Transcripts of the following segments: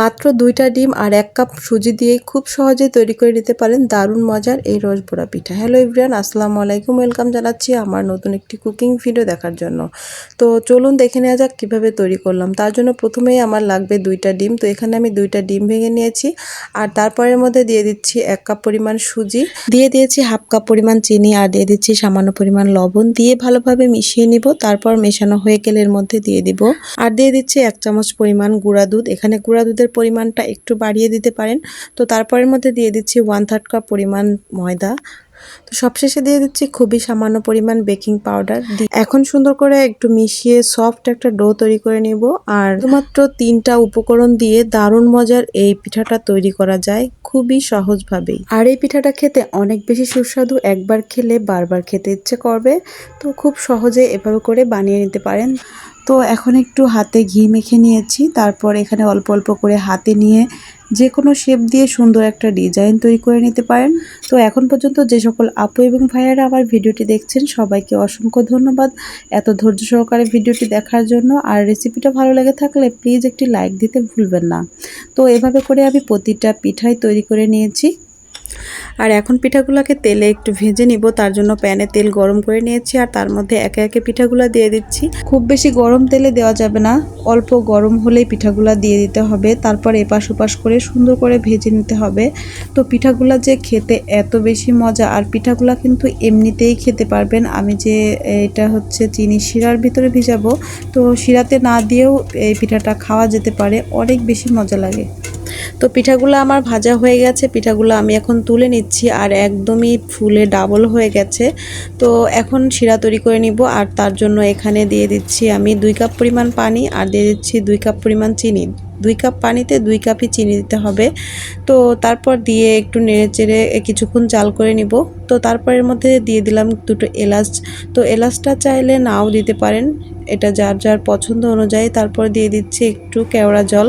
মাত্র দুইটা ডিম আর এক কাপ সুজি দিয়ে খুব সহজেই তৈরি করে নিতে পারেন দারুণ মজার এই রসবোড়া পিঠা। হ্যালো ইব্রিয়ান আসসালামু আলাইকুম, ওয়েলকাম জানাচ্ছি আমার নতুন একটি কুকিং ভিডিও দেখার জন্য। তো চলুন দেখে নেওয়া যাক কীভাবে তৈরি করলাম। তার জন্য প্রথমেই আমার লাগবে দুইটা ডিম। তো এখানে আমি দুইটা ডিম ভেঙে নিয়েছি আর তারপরের মধ্যে দিয়ে দিচ্ছি এক কাপ পরিমাণ সুজি। দিয়ে দিয়েছি হাফ কাপ পরিমাণ চিনি আর দিয়ে দিচ্ছি সামান্য পরিমাণ লবণ। দিয়ে ভালোভাবে মিশিয়ে নিব, তারপর মেশানো হয়ে গেলে এর মধ্যে দিয়ে দিব। আর দিয়ে দিচ্ছি এক চামচ পরিমাণ গুঁড়া দুধ। এখানে গুঁড়া দুধের পরিমাণটা একটু বাড়িয়ে দিতে পারেন। তো তারপরের মধ্যে দিয়ে দিচ্ছি ওয়ান থার্ড কাপ পরিমাণ ময়দা। তো সবশেষে দিয়ে দিচ্ছি খুবই সামান্য পরিমাণ বেকিং পাউডার এখন সুন্দর করে একটু মিশিয়ে সফট একটা ডো তৈরি করে নিব। আর শুধুমাত্র তিনটা উপকরণ দিয়ে দারুণ মজার এই পিঠাটা তৈরি করা যায় খুবই সহজভাবেই আর এই পিঠাটা খেতে অনেক বেশি সুস্বাদু, একবার খেলে বারবার খেতে ইচ্ছে করবে। তো খুব সহজে এভাবে করে বানিয়ে নিতে পারেন। তো এখন একটু হাতে ঘি মেখে নিয়েছি। তারপর এখানে অল্প অল্প করে হাতে নিয়ে যে কোনো শেপ দিয়ে সুন্দর একটা ডিজাইন তৈরি করে নিতে পারেন। তো এখন পর্যন্ত যে সকল আপু এবং ভাইয়ারা আমার ভিডিওটি দেখছেন, সবাইকে অসংখ্য ধন্যবাদ এত ধৈর্য সহকারে ভিডিওটি দেখার জন্য। আর রেসিপিটা ভালো লেগে থাকলে প্লিজ একটি লাইক দিতে ভুলবেন না। তো এভাবে করে আমি প্রতিটা পিঠাই তৈরি করে নিয়েছি। আর এখন পিঠাগুলোকে তেলে একটু ভেজে নিব। তার জন্য প্যানে তেল গরম করে নিয়েছি আর তার মধ্যে একে একে পিঠাগুলো দিয়ে দিচ্ছি। খুব বেশি গরম তেলে দেওয়া যাবে না। অল্প গরম হলেই পিঠাগুলো দিয়ে দিতে হবে। তারপর এপাশ ওপাশ করে সুন্দর করে ভেজে নিতে হবে। তো পিঠাগুলো যে খেতে এত বেশি মজা, আর পিঠাগুলো কিন্তু এমনিতেই খেতে পারবেন। আমি যে এটা হচ্ছে চিনি শিরার ভিতরে ভিজাবো। তো শিরাতে না দিয়েও এই পিঠাটা খাওয়া যেতে পারে। অনেক বেশি মজা লাগে। তো পিঠাগুলো আমার ভাজা হয়ে গেছে, পিঠাগুলো আমি এখন তুলে নিচ্ছি আর একদমই ফুলে ডাবল হয়ে গেছে। তো এখন শিরা তৈরি করে নিব আর তার জন্য এখানে দিয়ে দিচ্ছি আমি দুই কাপ পরিমাণ পানি আর দিয়ে দিচ্ছি দুই কাপ পরিমাণ চিনি। দুই কাপ পানিতে দুই কাপই চিনি দিতে হবে। তো তারপর দিয়ে একটু নেড়ে চেড়ে কিছুক্ষণ চাল করে নিব। তো তারপরের মধ্যে দিয়ে দিলাম দুটো এলাচ। তো এলাচটা চাইলে নাও দিতে পারেন। এটা যার যার পছন্দ অনুযায়ী তারপর দিয়ে দিচ্ছি একটু কেওড়া জল।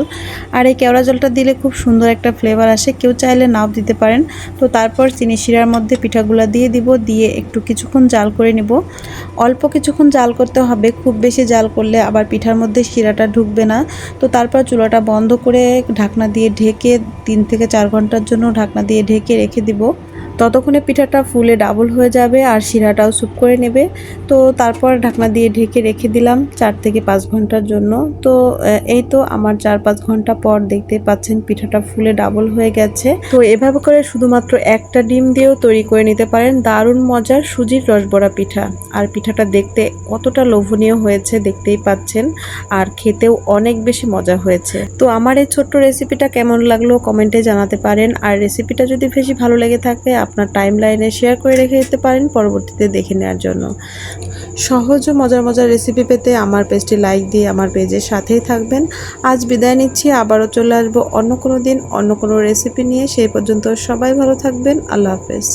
আর এই কেওড়া জলটা দিলে খুব সুন্দর একটা ফ্লেভার আসে। কেউ চাইলে নাও দিতে পারেন। তো তারপর চিনি শিরার মধ্যে পিঠাগুলো দিয়ে দিব, দিয়ে একটু কিছুক্ষণ জাল করে নিব। অল্প কিছুক্ষণ জাল করতে হবে। খুব বেশি জাল করলে আবার পিঠার মধ্যে শিরাটা ঢুকবে না। তো তারপর চুলাটা বন্ধ করে ঢাকনা দিয়ে ঢেকে তিন থেকে চার ঘণ্টার জন্য ঢাকনা দিয়ে ঢেকে রেখে দিব। ততক্ষণে পিঠাটা ফুলে ডাবল হয়ে যাবে আর শিরাটাও স্যুপ করে নেবে। তো তারপর ঢাকনা দিয়ে ঢেকে রেখে দিলাম চার থেকে পাঁচ ঘণ্টার জন্য। তো এই তো আমার চার পাঁচ ঘণ্টা পর দেখতে পাচ্ছেন পিঠাটা ফুলে ডাবল হয়ে গেছে। তো এভাবে করে শুধুমাত্র একটা ডিম দিয়েও তৈরি করে নিতে পারেন। দারুণ মজার সুজির রসবড়া পিঠা। আর পিঠাটা দেখতে কতটা লোভনীয় হয়েছে দেখতেই পাচ্ছেন। আর খেতেও অনেক বেশি মজা হয়েছে। তো আমার এই ছোট্ট রেসিপিটা কেমন লাগল কমেন্টে জানাতে পারেন। আর রেসিপিটা যদি বেশি ভালো লেগে থাকে আপনার টাইম লাইনে শেয়ার করে রেখে দিতে পারেন পরবর্তীতে দেখে নেওয়ার জন্য। সহজ ও মজার মজার রেসিপি পেতে আমার পেজটি লাইক দিয়ে আমার পেজের সাথেই থাকবেন। আজ বিদায় নিচ্ছি, আবারও চলে আসব অন্য কোনো দিন, অন্য কোনো রেসিপি নিয়ে। সেই পর্যন্ত সবাই ভালো থাকবেন, আল্লাহ হাফেজ।